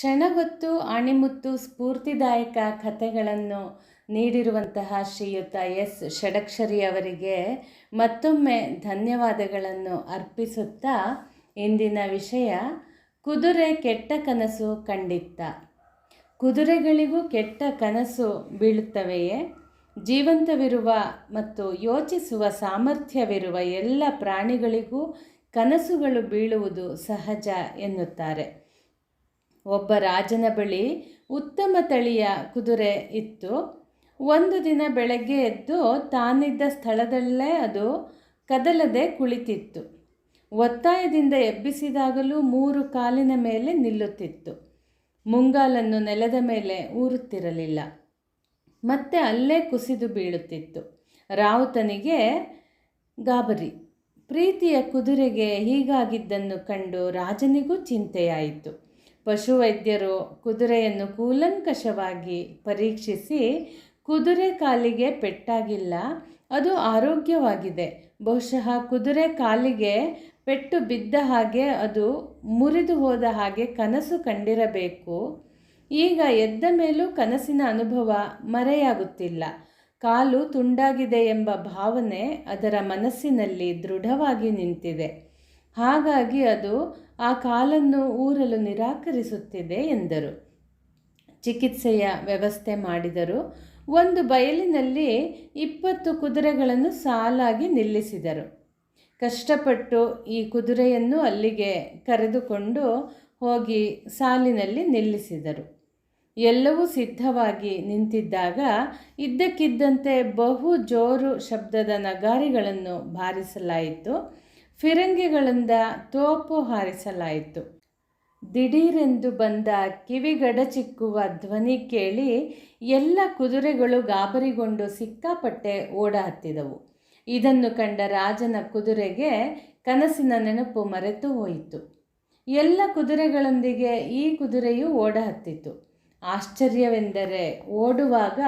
ಕ್ಷಣಗೊತ್ತು ಅಣಿಮುತ್ತು ಸ್ಫೂರ್ತಿದಾಯಕ ಕಥೆಗಳನ್ನು ನೀಡಿರುವಂತಹ ಶ್ರೀಯುತ ಎಸ್. ಷಡಕ್ಷರಿ ಅವರಿಗೆ ಮತ್ತೊಮ್ಮೆ ಧನ್ಯವಾದಗಳನ್ನು ಅರ್ಪಿಸುತ್ತಾ ಇಂದಿನ ವಿಷಯ, ಕುದುರೆ ಕೆಟ್ಟ ಕನಸು ಕಂಡಿತ್ತ. ಕುದುರೆಗಳಿಗೂ ಕೆಟ್ಟ ಕನಸು ಬೀಳುತ್ತವೆಯೇ? ಜೀವಂತವಿರುವ ಮತ್ತು ಯೋಚಿಸುವ ಸಾಮರ್ಥ್ಯವಿರುವ ಎಲ್ಲ ಪ್ರಾಣಿಗಳಿಗೂ ಕನಸುಗಳು ಬೀಳುವುದು ಸಹಜ ಎನ್ನುತ್ತಾರೆ. ಒಬ್ಬ ರಾಜನ ಬಳಿ ಉತ್ತಮ ತಳಿಯ ಕುದುರೆ ಇತ್ತು. ಒಂದು ದಿನ ಬೆಳಗ್ಗೆ ಎದ್ದು ತಾನಿದ್ದ ಸ್ಥಳದಲ್ಲೇ ಅದು ಕದಲದೆ ಕುಳಿತಿತ್ತು. ಒತ್ತಾಯದಿಂದ ಎಬ್ಬಿಸಿದಾಗಲೂ ಮೂರು ಕಾಲಿನ ಮೇಲೆ ನಿಲ್ಲುತ್ತಿತ್ತು. ಮುಂಗಾಲನ್ನು ನೆಲದ ಮೇಲೆ ಊರುತ್ತಿರಲಿಲ್ಲ. ಮತ್ತೆ ಅಲ್ಲೇ ಕುಸಿದು ಬೀಳುತ್ತಿತ್ತು. ರಾವುತನಿಗೆ, ಗಾಬರಿ, ಪ್ರೀತಿಯ ಕುದುರೆಗೆ ಹೀಗಾಗಿದ್ದನ್ನು ಕಂಡು ರಾಜನಿಗೂ ಚಿಂತೆಯಾಯಿತು. ಪಶುವೈದ್ಯರು ಕುದುರೆಯನ್ನು ಕೂಲಂಕಷವಾಗಿ ಪರೀಕ್ಷಿಸಿ ಕುದುರೆ ಕಾಲಿಗೆ ಪೆಟ್ಟಾಗಿಲ್ಲ, ಅದು ಆರೋಗ್ಯವಾಗಿದೆ. ಬಹುಶಃ ಕುದುರೆ ಕಾಲಿಗೆ ಪೆಟ್ಟು ಬಿದ್ದ ಹಾಗೆ ಅದು ಮುರಿದು ಹೋದ ಹಾಗೆ ಕನಸು ಕಂಡಿರಬೇಕು. ಈಗ ಎದ್ದ ಮೇಲೂ ಕನಸಿನ ಅನುಭವ ಮರೆಯಾಗುತ್ತಿಲ್ಲ. ಕಾಲು ತುಂಡಾಗಿದೆ ಎಂಬ ಭಾವನೆ ಅದರ ಮನಸ್ಸಿನಲ್ಲಿ ದೃಢವಾಗಿ ನಿಂತಿದೆ. ಹಾಗಾಗಿ ಅದು ಆ ಕಾಲನ್ನು ಊರಲು ನಿರಾಕರಿಸುತ್ತಿದೆ ಎಂದರು. ಚಿಕಿತ್ಸೆಯ ವ್ಯವಸ್ಥೆ ಮಾಡಿದರು. ಒಂದು ಬಯಲಿನಲ್ಲಿ ಇಪ್ಪತ್ತು ಕುದುರೆಗಳನ್ನು ಸಾಲಾಗಿ ನಿಲ್ಲಿಸಿದರು. ಕಷ್ಟಪಟ್ಟು ಈ ಕುದುರೆಯನ್ನು ಅಲ್ಲಿಗೆ ಕರೆದುಕೊಂಡು ಹೋಗಿ ಸಾಲಿನಲ್ಲಿ ನಿಲ್ಲಿಸಿದರು. ಎಲ್ಲವೂ ಸಿದ್ಧವಾಗಿ ನಿಂತಿದ್ದಾಗ ಇದ್ದಕ್ಕಿದ್ದಂತೆ ಬಹು ಜೋರು ಶಬ್ದದ ನಗಾರಿಗಳನ್ನು ಬಾರಿಸಲಾಯಿತು. ಫಿರಂಗಿಗಳಿಂದ ತೋಪು ಹಾರಿಸಲಾಯಿತು. ದಿಢೀರೆಂದು ಬಂದ ಕಿವಿಗಡಚಿಕ್ಕುವ ಧ್ವನಿ ಕೇಳಿ ಎಲ್ಲ ಕುದುರೆಗಳು ಗಾಬರಿಗೊಂಡು ಸಿಕ್ಕಾಪಟ್ಟೆ ಓಡ ಹತ್ತಿದವು ಇದನ್ನು ಕಂಡ ರಾಜನ ಕುದುರೆಗೆ ಕನಸಿನ ನೆನಪು ಮರೆತು ಹೋಯಿತು. ಎಲ್ಲ ಕುದುರೆಗಳೊಂದಿಗೆ ಈ ಕುದುರೆಯು ಓಡ ಹತ್ತಿತು ಆಶ್ಚರ್ಯವೆಂದರೆ ಓಡುವಾಗ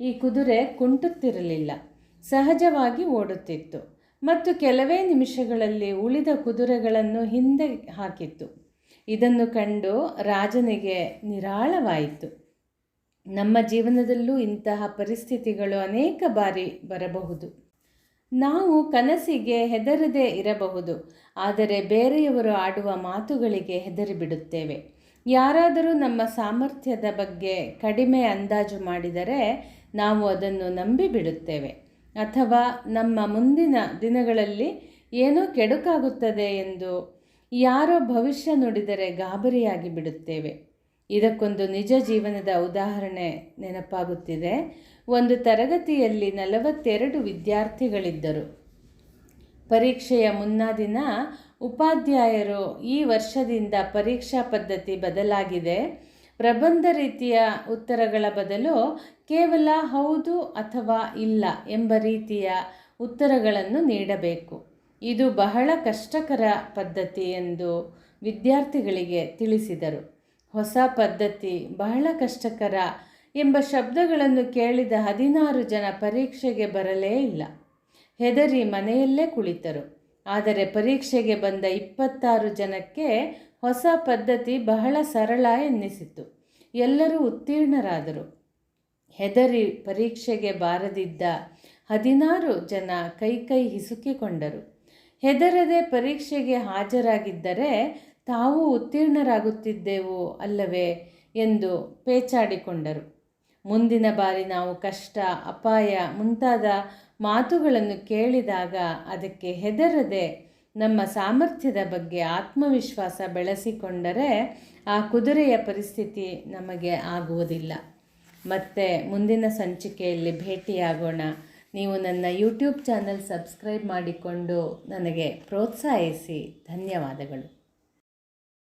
ಈ ಕುದುರೆ ಕುಂಟುತ್ತಿರಲಿಲ್ಲ. ಸಹಜವಾಗಿ ಓಡುತ್ತಿತ್ತು. ಮತ್ತು ಕೆಲವೇ ನಿಮಿಷಗಳಲ್ಲಿ ಉಳಿದ ಕುದುರೆಗಳನ್ನು ಹಿಂದೆ ಹಾಕಿತ್ತು. ಇದನ್ನು ಕಂಡು ರಾಜನಿಗೆ ನಿರಾಳವಾಯಿತು. ನಮ್ಮ ಜೀವನದಲ್ಲೂ ಇಂತಹ ಪರಿಸ್ಥಿತಿಗಳು ಅನೇಕ ಬಾರಿ ಬರಬಹುದು. ನಾವು ಕನಸಿಗೆ ಹೆದರದೇ ಇರಬಹುದು, ಆದರೆ ಬೇರೆಯವರು ಆಡುವ ಮಾತುಗಳಿಗೆ ಹೆದರಿಬಿಡುತ್ತೇವೆ. ಯಾರಾದರೂ ನಮ್ಮ ಸಾಮರ್ಥ್ಯದ ಬಗ್ಗೆ ಕಡಿಮೆ ಅಂದಾಜು ಮಾಡಿದರೆ ನಾವು ಅದನ್ನು ನಂಬಿ ಬಿಡುತ್ತೇವೆ ಅಥವಾ ನಮ್ಮ ಮುಂದಿನ ದಿನಗಳಲ್ಲಿ ಏನೋ ಕೆಡುಕಾಗುತ್ತದೆ ಎಂದು ಯಾರೋ ಭವಿಷ್ಯ ನುಡಿದರೆ ಗಾಬರಿಯಾಗಿ ಬಿಡುತ್ತೇವೆ. ಇದಕ್ಕೊಂದು ನಿಜ ಜೀವನದ ಉದಾಹರಣೆ ನೆನಪಾಗುತ್ತಿದೆ. ಒಂದು ತರಗತಿಯಲ್ಲಿ ನಲವತ್ತೆರಡು ವಿದ್ಯಾರ್ಥಿಗಳಿದ್ದರು. ಪರೀಕ್ಷೆಯ ಮುನ್ನ ದಿನ ಉಪಾಧ್ಯಾಯರು ಈ ವರ್ಷದಿಂದ ಪರೀಕ್ಷಾ ಪದ್ಧತಿ ಬದಲಾಗಿದೆ. ಪ್ರಬಂಧ ರೀತಿಯ ಉತ್ತರಗಳ ಬದಲು ಕೇವಲ ಹೌದು ಅಥವಾ ಇಲ್ಲ ಎಂಬ ರೀತಿಯ ಉತ್ತರಗಳನ್ನು ನೀಡಬೇಕು. ಇದು ಬಹಳ ಕಷ್ಟಕರ ಪದ್ಧತಿ ಎಂದು ವಿದ್ಯಾರ್ಥಿಗಳಿಗೆ ತಿಳಿಸಿದರು. ಹೊಸ ಪದ್ಧತಿ ಬಹಳ ಕಷ್ಟಕರ ಎಂಬ ಶಬ್ದಗಳನ್ನು ಕೇಳಿದ ಹದಿನಾರು ಜನ ಪರೀಕ್ಷೆಗೆ ಬರಲೇ ಇಲ್ಲ. ಹೆದರಿ ಮನೆಯಲ್ಲೇ ಕುಳಿತರು. ಆದರೆ ಪರೀಕ್ಷೆಗೆ ಬಂದ ಇಪ್ಪತ್ತಾರು ಜನಕ್ಕೆ ಹೊಸ ಪದ್ಧತಿ ಬಹಳ ಸರಳ ಎನ್ನಿಸಿತು. ಎಲ್ಲರೂ ಉತ್ತೀರ್ಣರಾದರು. ಹೆದರಿ ಪರೀಕ್ಷೆಗೆ ಬಾರದಿದ್ದ ಹದಿನಾರು ಜನ ಕೈ ಕೈ ಹಿಸುಕಿಕೊಂಡರು. ಹೆದರದೆ ಪರೀಕ್ಷೆಗೆ ಹಾಜರಾಗಿದ್ದರೆ ತಾವು ಉತ್ತೀರ್ಣರಾಗುತ್ತಿದ್ದೆವು ಅಲ್ಲವೇ ಎಂದು ಪೇಚಾಡಿಕೊಂಡರು. ಮುಂದಿನ ಬಾರಿ ನಾವು ಕಷ್ಟ, ಅಪಾಯ ಮುಂತಾದ ಮಾತುಗಳನ್ನು ಕೇಳಿದಾಗ ಅದಕ್ಕೆ ಹೆದರದೆ ನಮ್ಮ ಸಾಮರ್ಥ್ಯದ ಬಗ್ಗೆ ಆತ್ಮವಿಶ್ವಾಸ ಬೆಳೆಸಿಕೊಂಡರೆ ಆ ಕುದುರೆಯ ಪರಿಸ್ಥಿತಿ ನಮಗೆ ಆಗುವುದಿಲ್ಲ. ಮತ್ತು ಮುಂದಿನ ಸಂಚಿಕೆಯಲ್ಲಿ ಭೇಟಿಯಾಗೋಣ. ನೀವು ನನ್ನ ಯೂಟ್ಯೂಬ್ ಚಾನಲ್ ಸಬ್ಸ್ಕ್ರೈಬ್ ಮಾಡಿಕೊಂಡು ನನಗೆ ಪ್ರೋತ್ಸಾಹಿಸಿ. ಧನ್ಯವಾದಗಳು.